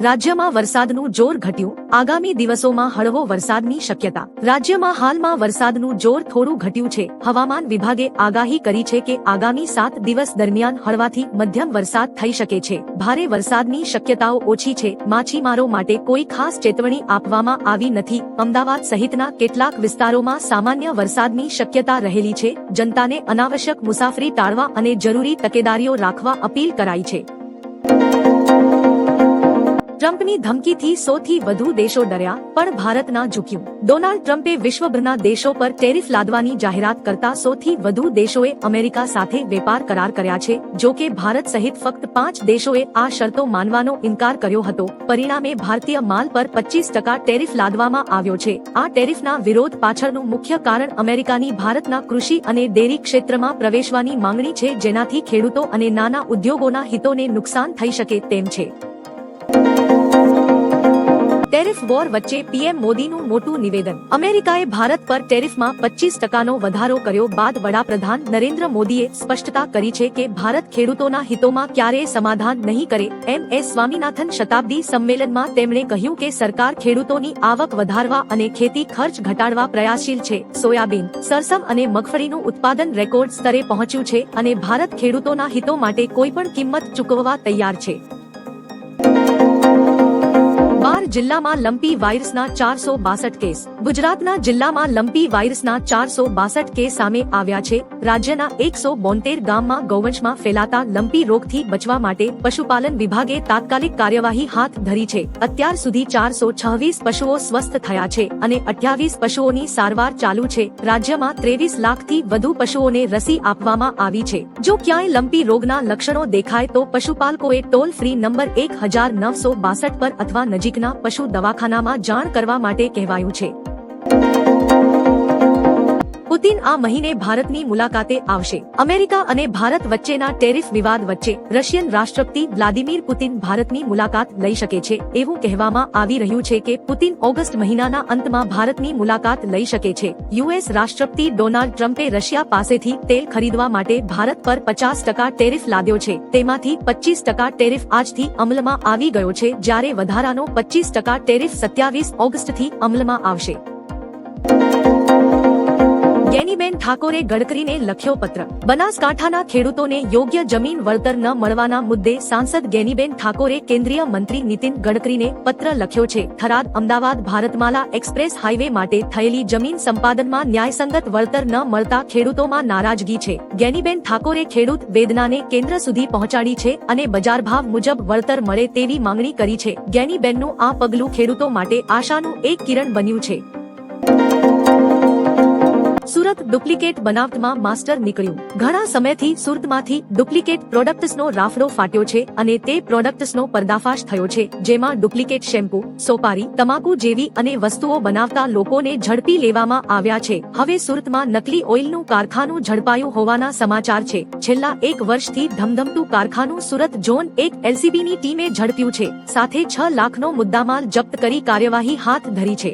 રાજ્યમાં વરસાદનું જોર ઘટ્યું. આગામી દિવસોમાં હળવો વરસાદની શક્યતા. રાજ્યમાં હાલમાં વરસાદનું જોર થોડું ઘટ્યું છે. હવામાન વિભાગે આગાહી કરી છે કે આગામી સાત દિવસ દરમિયાન હળવાથી મધ્યમ વરસાદ થઈ શકે છે. ભારે વરસાદની શક્યતાઓ ઓછી છે. માછીમારો માટે કોઈ ખાસ ચેતવણી આપવામાં આવી નથી. અમદાવાદ સહિતના કેટલાક વિસ્તારોમાં સામાન્ય વરસાદની શક્યતા રહેલી છે. જનતાને અનાવશ્યક મુસાફરી ટાળવા અને જરૂરી તકેદારીઓ રાખવા અપીલ કરાઈ છે. ટ્રમ્પની ધમકીથી સૌથી વધુ દેશો ડર્યા, પણ ભારત ના ઝૂક્યું. ડોનાલ્ડ ટ્રમ્પે વિશ્વભરના દેશો પર ટેરિફ લાદવાની જાહેરાત કરતા સૌથી વધુ દેશોએ અમેરિકા સાથે વેપાર કરાર કર્યા છે, જો કે ભારત સહિત ફક્ત પાંચ દેશોએ આ શરતો માનવાનો ઇનકાર કર્યો હતો. પરિણામે ભારતીય માલ પર પચીસ ટકા ટેરિફ લાદવામાં આવ્યો છે. આ ટેરિફના વિરોધ પાછળનું મુખ્ય કારણ અમેરિકાની ભારતના કૃષિ અને ડેરી ક્ષેત્રમાં પ્રવેશવાની માંગણી છે, જેનાથી ખેડૂતો અને નાના ઉદ્યોગોના હિતોને નુકસાન થઈ શકે તેમ છે. ટેરિફ વોર વચ્ચે પીએમ મોદીનું મોટું નિવેદન. અમેરિકાએ ભારત પર ટેરિફમાં પચીસ ટકાનો વધારો કર્યો બાદ વડાપ્રધાન નરેન્દ્ર મોદીએ સ્પષ્ટતા કરી છે કે ભારત ખેડૂતોના હિતોમાં ક્યારેય સમાધાન નહીં કરે. એમ એસ સ્વામીનાથન શતાબ્દી સંમેલનમાં તેમણે કહ્યું કે સરકાર ખેડૂતોની આવક વધારવા અને ખેતી ખર્ચ ઘટાડવા પ્રયાસશીલ છે. સોયાબીન, સરસમ અને મગફળીનું ઉત્પાદન રેકોર્ડ સ્તરે પહોંચ્યું છે અને ભારત ખેડૂતોના હિતો માટે કોઈપણ કિંમત ચૂકવવા તૈયાર છે. જિલ્લામાં લંપી વાયરસના ચારસો બાસઠ કેસ. ગુજરાતના જિલ્લામાં લંપી વાયરસના ચારસો બાસઠ કેસ સામે આવ્યા છે. રાજ્યના એકસો બોતેર ગામમાં ગૌવંશમાં ફેલાતા લંપી રોગથી બચવા માટે પશુપાલન વિભાગે તાત્કાલિક કાર્યવાહી હાથ ધરી છે. અત્યાર સુધી ચારસો છવ્વીસ પશુઓ સ્વસ્થ થયા છે અને અઠ્યાવીસ પશુઓની સારવાર ચાલુ છે. રાજ્યમાં ત્રેવીસ લાખથી વધુ પશુઓને રસી આપવામાં આવી છે. જો ક્યાંય લંપી રોગના લક્ષણો દેખાય તો પશુપાલકોએ ટોલ ફ્રી નંબર એક હજાર નવસો બાસઠ પર અથવા નજીકના પશુ દવાખાનામાં જાણ કરવા માટે કહેવાયું છે. પુતિન આ મહિને ભારતની મુલાકાતે આવશે. અમેરિકા અને ભારત વચ્ચેના ટેરિફ વિવાદ વચ્ચે રશિયન રાષ્ટ્રપતિ વ્લાદિમીર પુતિન ભારતની મુલાકાત લઈ શકે છે. એવું કહેવામાં આવી રહ્યું છે કે પુતિન ઓગસ્ટ મહિનાના અંતમાં ભારતની મુલાકાત લઈ શકે છે. યુએસ રાષ્ટ્રપતિ ડોનાલ્ડ ટ્રમ્પે રશિયા પાસેથી તેલ ખરીદવા માટે ભારત પર પચાસ ટકા ટેરિફ લાદ્યો છે. તેમાંથી પચીસ ટકા ટેરિફ આજથી અમલમાં આવી ગયો છે, જ્યારે વધારાનો પચીસ ટકા ટેરિફ સત્યાવીસ ઓગસ્ટથી અમલમાં આવશે. ગેનીબેન ઠાકોરે ગડકરીને લખ્યો પત્ર. બનાસકાંઠાના ખેડૂતોને યોગ્ય જમીન વળતર ન મળવાના મુદ્દે સાંસદ ગેનીબેન ઠાકોરે કેન્દ્રીય મંત્રી નીતિન ગડકરીને પત્ર લખ્યો છે. થરાદ અમદાવાદ ભારતમાલા એક્સપ્રેસ હાઈવે માટે થયેલી જમીન સંપાદનમાં ન્યાયસંગત વળતર ન મળતા ખેડૂતોમાં નારાજગી છે. ગેનીબેન ઠાકોરે ખેડૂત વેદનાને કેન્દ્ર સુધી પહોંચાડી છે અને બજાર ભાવ મુજબ વળતર મળે તેવી માંગણી કરી છે. ગેનીબેનનું આ પગલું ખેડૂતો માટે આશાનું એક કિરણ બન્યું છે. સુરત ડુપ્લિકેટ બનાવટમાં માસ્ટર નીકળ્યું. ઘણા સમયથી સુરતમાંથી ડુપ્લિકેટ પ્રોડક્ટ્સનો રાફડો ફાટ્યો છે અને તે પ્રોડક્ટ્સનો પર્દાફાશ થયો છે, જેમાં ડુપ્લિકેટ શેમ્પૂ, સોપારી, તમાકુ જેવી અને વસ્તુઓ બનાવતા લોકોને ઝડપી લેવામાં આવ્યા છે. હવે સુરતમાં નકલી ઓઇલનું કારખાનું ઝડપાયું હોવાના સમાચાર છે. છેલ્લા એક વર્ષથી ધમધમતું કારખાનું સુરત ઝોન એક એલસીબીની ટીમે ઝડપ્યું છે, સાથે છ લાખનો મુદ્દામાલ જપ્ત કરી કાર્યવાહી હાથ ધરી છે.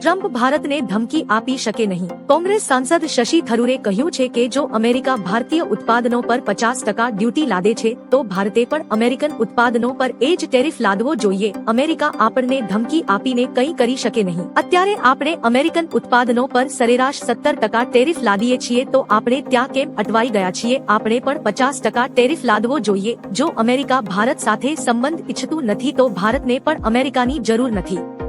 ટ્રમ્પ ભારતને ધમકી આપી શકે નહીં. કોંગ્રેસ સાંસદ શશી થરૂરે કહ્યું છે કે જો અમેરિકા ભારતીય ઉત્પાદનો પર પચાસ ટકા ડ્યુટી લાદે છે, તો ભારતે પણ અમેરિકન ઉત્પાદનો પર એ જ ટેરિફ લાદવો જોઈએ. અમેરિકા આપણને ધમકી આપીને કંઈ કરી શકે નહીં. અત્યારે આપણે અમેરિકન ઉત્પાદનો પર સરેરાશ સત્તર ટકા ટેરિફ લાદીએ છીએ, તો આપણે ત્યાં કેમ અટવાઈ ગયા છીએ? આપણે પણ પચાસ ટકા ટેરિફ લાદવો જોઈએ. જો અમેરિકા ભારત સાથે સંબંધ ઈચ્છતું નથી, તો ભારતને પણ અમેરિકાની જરૂર નથી.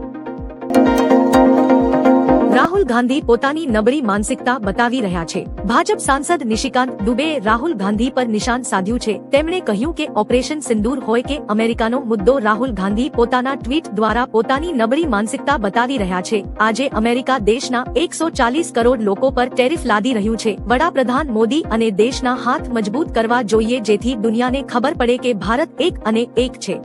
રાહુલ ગાંધી પોતાની નબળી માનસિકતા બતાવી રહ્યા છે. ભાજપ સાંસદ નિશિકાંત દુબેએ રાહુલ ગાંધી પર નિશાન સાધ્યું છે. તેમણે કહ્યું કે ઓપરેશન સિંદૂર હોય કે અમેરિકાનો મુદ્દો રાહુલ ગાંધી પોતાના ટ્વીટ દ્વારા પોતાની નબળી માનસિકતા બતાવી રહ્યા છે. આજે અમેરિકા દેશના એકસો ચાલીસ કરોડ લોકો પર ટેરિફ લાદી રહ્યું છે. વડાપ્રધાન મોદી અને દેશના હાથ મજબૂત કરવા જોઈએ જેથી દુનિયાને ખબર પડે કે ભારત એક અને એક છે.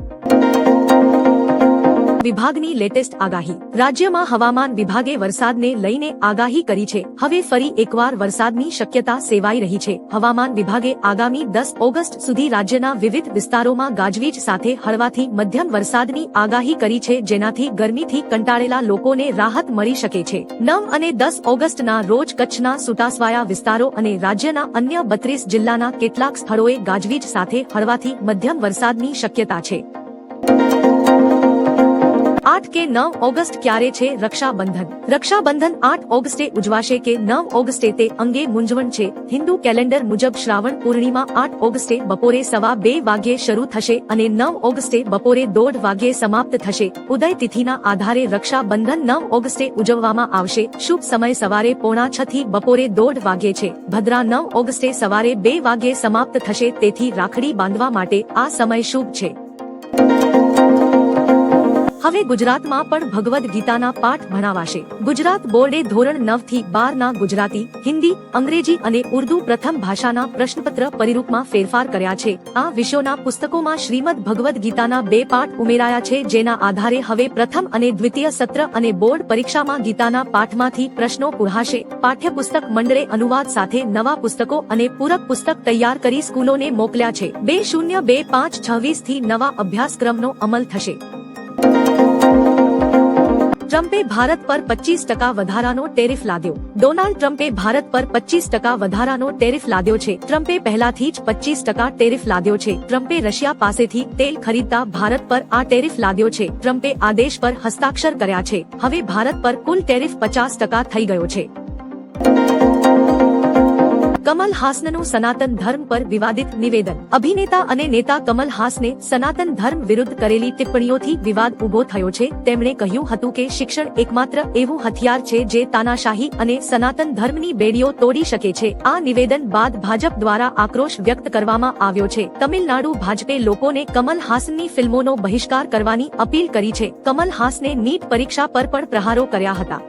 વિભાગની લેટેસ્ટ આગાહી. રાજ્યમાં હવામાન વિભાગે વરસાદને લઈને આગાહી કરી છે. હવે ફરી એકવાર વરસાદની શક્યતા સેવાઈ રહી છે. હવામાન વિભાગે આગામી દસ ઓગસ્ટ સુધી રાજ્યના વિવિધ વિસ્તારોમાં ગાજવીજ સાથે હળવાથી મધ્યમ વરસાદની આગાહી કરી છે, જેનાથી ગરમીથી કંટાળેલા લોકોને રાહત મળી શકે છે. નવ અને દસ ઓગસ્ટના રોજ કચ્છના સુટાસવાયા વિસ્તારો અને રાજ્યના અન્ય બત્રીસ જિલ્લાના કેટલાક સ્થળોએ ગાજવીજ સાથે હળવાથી મધ્યમ વરસાદની શક્યતા છે. આઠ કે નવ ઓગસ્ટ ક્યારે છે રક્ષાબંધન? રક્ષાબંધન આઠ ઓગસ્ટે ઉજવાશે કે નવ ઓગસ્ટે તે અંગે મૂંઝવણ છે? હિન્દુ કેલેન્ડર મુજબ શ્રાવણ પૂર્ણિમા આઠ ઓગસ્ટે બપોરે સવા બે વાગ્યે શરૂ થશે અને નવ ઓગસ્ટે બપોરે દોઢ વાગ્યે સમાપ્ત થશે. ઉદય તિથિના આધારે રક્ષાબંધન નવ ઓગસ્ટે ઉજવવામાં આવશે. શુભ સમય સવારે પોણા છ થી બપોરે દોઢ વાગ્યે છે. ભદ્રા નવ ઓગસ્ટે સવારે બે વાગ્યે સમાપ્ત થશે. તેથી રાખડી બાંધવા માટે આ સમય શુભ છે. હવે ગુજરાતમાં પણ ભગવદ્ ગીતાના પાઠ ભણાવાશે. ગુજરાત બોર્ડે ધોરણ નવથી બાર ના ગુજરાતી, હિન્દી, અંગ્રેજી અને ઉર્દુ પ્રથમ ભાષાના પ્રશ્નપત્ર પરિરૂપમાં ફેરફાર કર્યા છે. આ વિષયોના પુસ્તકોમાં શ્રીમદ ભગવદ્ ગીતાના બે પાઠ ઉમેરાયા છે, જેના આધારે હવે પ્રથમ અને દ્વિતીય સત્ર અને બોર્ડ પરીક્ષામાં ગીતાના પાઠમાંથી પ્રશ્નો પૂરાશે પાઠ્યપુસ્તક મંડળે અનુવાદ સાથે નવા પુસ્તકો અને પૂરક પુસ્તક તૈયાર કરી સ્કૂલોને મોકલ્યા છે. બે શૂન્ય બે પાંચ છવ્વીસથી નવા અભ્યાસક્રમનો અમલ થશે. ટ્રમ્પે ભારત પર પચીસ ટકા વધારાનો ટેરિફ લાદ્યો. ડોનાલ્ડ ટ્રમ્પે ભારત પર પચીસ ટકા વધારાનો ટેરિફ લાદ્યો છે. ટ્રમ્પે પહેલાથી જ પચીસ ટકા ટેરિફ લાદ્યો છે. ટ્રમ્પે રશિયા પાસેથી તેલ ખરીદતા ભારત પર આ ટેરિફ લાદ્યો છે. ટ્રમ્પે આદેશ પર હસ્તાક્ષર કર્યા છે. હવે ભારત પર કુલ ટેરિફ પચાસ ટકા થઈ ગયો છે. કમલ હાસનનું સનાતન ધર્મ પર વિવાદિત નિવેદન. અભિનેતા અને નેતા કમલ હાસને સનાતન ધર્મ વિરુદ્ધ કરેલી ટિપ્પણીઓથી વિવાદ ઊભો થયો છે. તેમણે કહ્યું હતું કે શિક્ષણ એકમાત્ર એવું હથિયાર છે જે તાનાશાહી અને સનાતન ધર્મની બેડીઓ તોડી શકે છે. આ નિવેદન બાદ ભાજપ દ્વારા આક્રોશ વ્યક્ત કરવામાં આવ્યો છે. તમિલનાડુ ભાજપે લોકોને કમલ હાસનની ફિલ્મોનો બહિષ્કાર કરવાની અપીલ કરી છે. કમલ હાસને નીટ પરીક્ષા પર પણ પ્રહારો કર્યા હતા.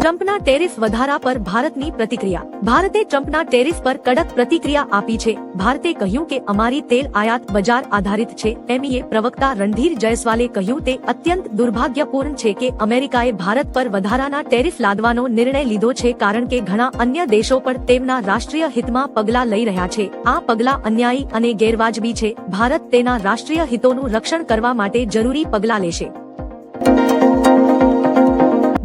ટ્રમ્પના ટેરિફ વધારા પર ભારતની પ્રતિક્રિયા. ભારતે ટ્રમ્પના ટેરિફ પર કડક પ્રતિક્રિયા આપી છે. ભારતે કહ્યું કે અમારી તેલ આયાત બજાર આધારિત છે. એમઈએ પ્રવક્તા રણધીર જયસ્વાલે કહ્યું તે અત્યંત દુર્ભાગ્યપૂર્ણ છે કે અમેરિકાએ ભારત પર વધારાના ટેરિફ લાદવાનો નિર્ણય લીધો છે કારણ કે ઘણા અન્ય દેશો પણ તેમના રાષ્ટ્રીય હિતમાં પગલાં લઈ રહ્યા છે. આ પગલાં અન્યાયી અને ગેરવાજબી છે. ભારત તેના રાષ્ટ્રીય હિતોનું રક્ષણ કરવા માટે જરૂરી પગલાં લેશે.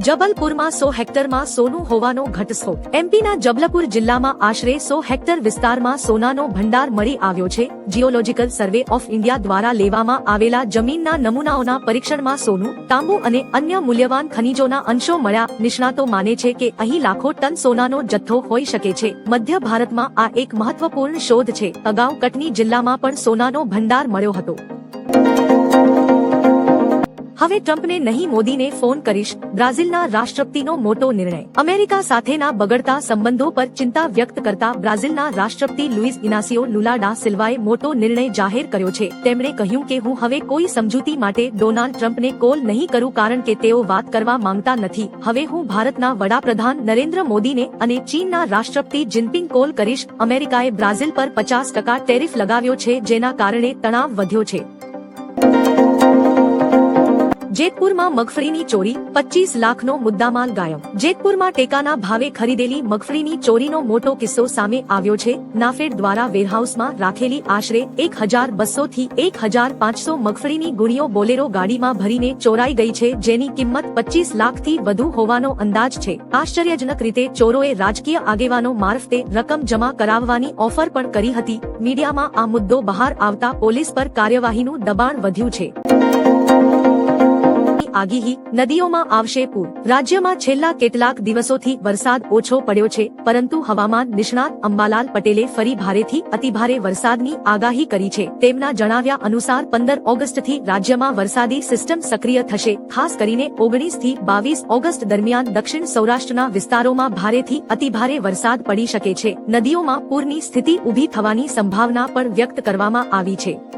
જબલપુરમાં સો હેક્ટરમાં સોનું હોવાનો ઘટસ્ફોટ એમપીના જબલપુર જિલ્લામાં આશરે સો હેક્ટર વિસ્તારમાં સોનાનો ભંડાર મળી આવ્યો છે. જીઓલોજીકલ સર્વે ઓફ ઇન્ડિયા દ્વારા લેવામાં આવેલા જમીનના નમૂનાઓના પરીક્ષણમાં સોનું, તાંબુ અને અન્ય મૂલ્યવાન ખનિજોના અંશો મળ્યા. નિષ્ણાતો માને છે કે અહીં લાખો ટન સોનાનો જથ્થો હોઈ શકે છે. મધ્ય ભારતમાં આ એક મહત્વપૂર્ણ શોધ છે. અગાઉ કટની જિલ્લામાં પણ સોનાનો ભંડાર મળ્યો હતો. હવે ટ્રમ્પને નહીં મોદીને ફોન કરીશ. બ્રાઝિલના રાષ્ટ્રપતિનો મોટો નિર્ણય. અમેરિકા સાથેના બગડતા સંબંધો પર ચિંતા વ્યક્ત કરતા બ્રાઝિલના રાષ્ટ્રપતિ લુઇસ ઇનાસિયો લુલાડા સિલ્વાએ મોટો નિર્ણય જાહેર કર્યો છે. તેમણે કહ્યું કે હું હવે કોઈ સમજૂતી માટે ડોનાલ્ડ ટ્રમ્પને કોલ નહીં કરું કારણ કે તેઓ વાત કરવા માંગતા નથી. હવે હું ભારતના વડાપ્રધાન નરેન્દ્ર મોદીને અને ચીનના રાષ્ટ્રપતિ જિનપિંગ કોલ કરીશ. અમેરિકાએ બ્રાઝિલ પર પચાસ ટકા ટેરિફ લગાવ્યો છે, જેના કારણે તણાવ વધ્યો છે. જેતપુરમાં મગફળીની ચોરી પચીસ લાખનો મુદ્દામાલ ગાયબ. જેતપુરમાં ટેકાના ભાવે ખરીદેલી મગફળીની ચોરીનો મોટો કિસ્સો સામે આવ્યો છે. નાફેડ દ્વારા વેરહાઉસમાં રાખેલી આશરે એક હજાર બસો થી એક હજાર પાંચસો મગફળીની ગુણીઓ બોલેરો ગાડીમાં ભરીને ચોરાઈ ગઈ છે, જેની કિંમત પચીસ લાખથી વધુ હોવાનો અંદાજ છે. આશ્ચર્યજનક રીતે ચોરોએ રાજકીય આગેવાનો મારફતે રકમ જમા કરાવવાની ઓફર પણ કરી હતી. મીડિયામાં આ મુદ્દો બહાર આવતા પોલીસ પર કાર્યવાહીનું દબાણ વધ્યું છે. આગીહી, નદીઓમાં આવશે પૂર. રાજ્યમાં છેલ્લા કેટલાક દિવસોથી વરસાદ ઓછો પડ્યો છે, પરંતુ હવામાન નિષ્ણાત અંબાલાલ પટેલે ફરી ભારેથી અતિભારે વરસાદની આગાહી કરી છે. તેમના જણાવ્યા અનુસાર પંદર ઓગસ્ટથી રાજ્યમાં વરસાદી સિસ્ટમ સક્રિય થશે. ખાસ કરીને ઓગણીસથી બાવીસ ઓગસ્ટ દરમિયાન દક્ષિણ સૌરાષ્ટ્રના વિસ્તારોમાં ભારેથી અતિભારે વરસાદ પડી શકે છે. નદીઓમાં પૂરની સ્થિતિ ઊભી થવાની સંભાવના પણ વ્યક્ત કરવામાં આવી છે.